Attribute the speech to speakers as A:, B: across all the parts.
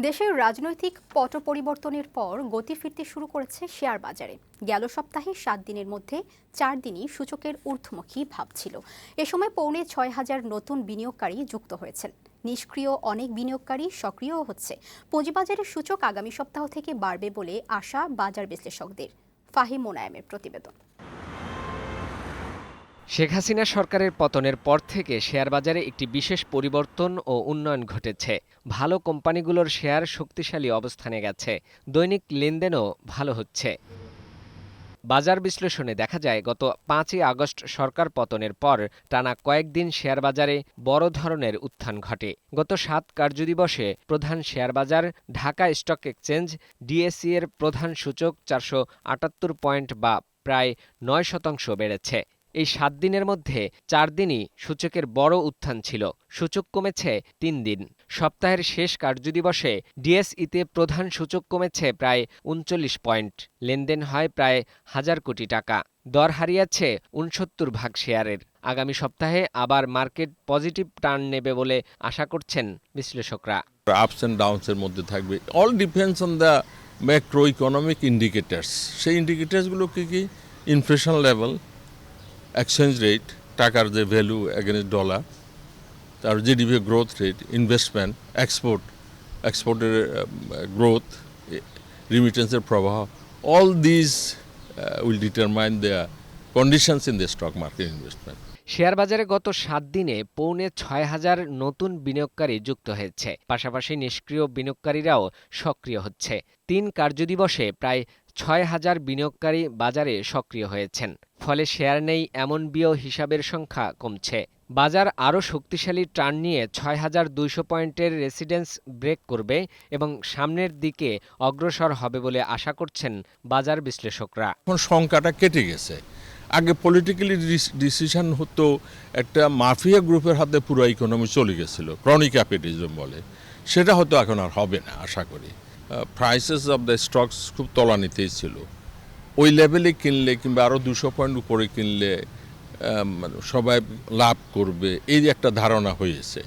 A: দেশের রাজনৈতিক পট পরিবর্তনের পর গতি ফিরতে শুরু করেছে শেয়ার বাজারে। গেল সপ্তাহে সাত দিনের মধ্যে চার দিনই সূচকের ঊর্ধ্বমুখী ভাব ছিল। এ সময় পৌনে ছয় হাজার নতুন বিনিয়োগকারী যুক্ত হয়েছেন। নিষ্ক্রিয় অনেক বিনিয়োগকারী সক্রিয়ও হচ্ছে। পুঁজিবাজারের সূচক আগামী সপ্তাহ থেকে বাড়বে বলে আশা বাজার বিশ্লেষকদের। ফাহিম মোনায়েমের প্রতিবেদন।
B: শেখ হাসিনা সরকারের পতনের পর থেকে শেয়ার বাজারে একটি বিশেষ পরিবর্তন ও উন্নয়ন ঘটেছে। ভালো কোম্পানিগুলোর শেয়ার শক্তিশালী অবস্থানে গেছে। দৈনিক লেনদেনও ভালো হচ্ছে। বাজার বিশ্লেষণে দেখা যায়, গত পাঁচই আগস্ট সরকার পতনের পর টানা কয়েকদিন শেয়ার বাজারে বড় ধরনের উত্থান ঘটে। গত সাত কার্যদিবসে প্রধান শেয়ার বাজার ঢাকা স্টক এক্সচেঞ্জ ডিএসসি এর প্রধান সূচক চারশো আটাত্তর পয়েন্ট বা প্রায় নয় শতাংশ বেড়েছে। এই সাত দিনের মধ্যে চার দিনই সূচকের বড় উত্থান ছিল। সূচক কমেছে তিন দিন। সপ্তাহের শেষ কার্যদিবসে ডিএসইতে প্রধান সূচক কমেছে প্রায় উনচল্লিশ পয়েন্ট। লেনদেন হয় প্রায় হাজার কোটি টাকা। দর হারিয়েছে উনসত্তর ভাগ শেয়ারের। আগামী সপ্তাহে আবার মার্কেট পজিটিভ টার্ন নেবে বলে আশা করছেন বিশ্লেষকরা।
C: আপস অ্যান্ড ডাউনসের মধ্যে থাকবে। All depends on the macro economic indicators. সেই ইন্ডিকেটার্সগুলো কী কী? ইনফ্লেশন লেভেল এক্সচেঞ্জ রেট টাকার যে ভ্যালু এগেনস্ট ডলার তার GDP growth rate investment export এক্সপোর্টের গ্রোথ রিমিটেন্সের প্রবাহ all this will determine their conditions in the stock market investment
B: share বাজারে গত সাত দিনে পৌনে ছয় হাজার নতুন বিনিয়োগকারী যুক্ত হয়েছে। পাশাপাশি নিষ্ক্রিয় বিনিয়োগকারীরাও সক্রিয় হচ্ছে। তিন কার্যদিবসে প্রায় ছয় হাজার বিনিয়োগকারী বাজারে সক্রিয় হয়েছেন। ফলে শেয়ার নেই এমন বিও হিসাবের সংখ্যা কমছে। বাজার আরও শক্তিশালী টার্ন নিয়ে ছয় হাজার দুইশো পয়েন্টের রেসিডেন্স ব্রেক করবে এবং সামনের দিকে অগ্রসর হবে বলে আশা করছেন বাজার বিশ্লেষকরা।
C: এখন সংখ্যাটা কেটে গেছে। আগে পলিটিক্যালি ডিসিশন হতো একটা মাফিয়া গ্রুপের হাতে পুরো ইকোনমি চলে গেছিল ক্রনিক ক্যাপিটালিজম বলে। সেটা হয়তো এখন আর হবে না, আশা করি। প্রাইসেস অফ দ্য স্টকস খুব তলানিতেই ছিল। ওই লেভেলে কিনলে কিংবা আরও দুশো পয়েন্ট উপরে কিনলে সবাই লাভ করবে, এই একটা ধারণা হয়েছে।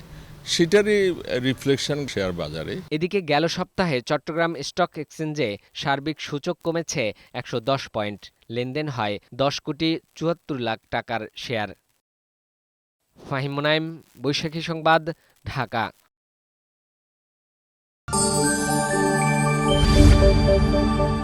C: সেটারই রিফ্লেকশন শেয়ার বাজারে।
B: এদিকে গেল সপ্তাহে চট্টগ্রাম স্টক এক্সচেঞ্জে সার্বিক সূচক কমেছে একশো দশ পয়েন্ট লেনদেন হয় দশ কোটি চুয়াত্তর লাখ টাকার শেয়ার ফাহিম মুনাইম বৈশাখী সংবাদ, ঢাকা। thank you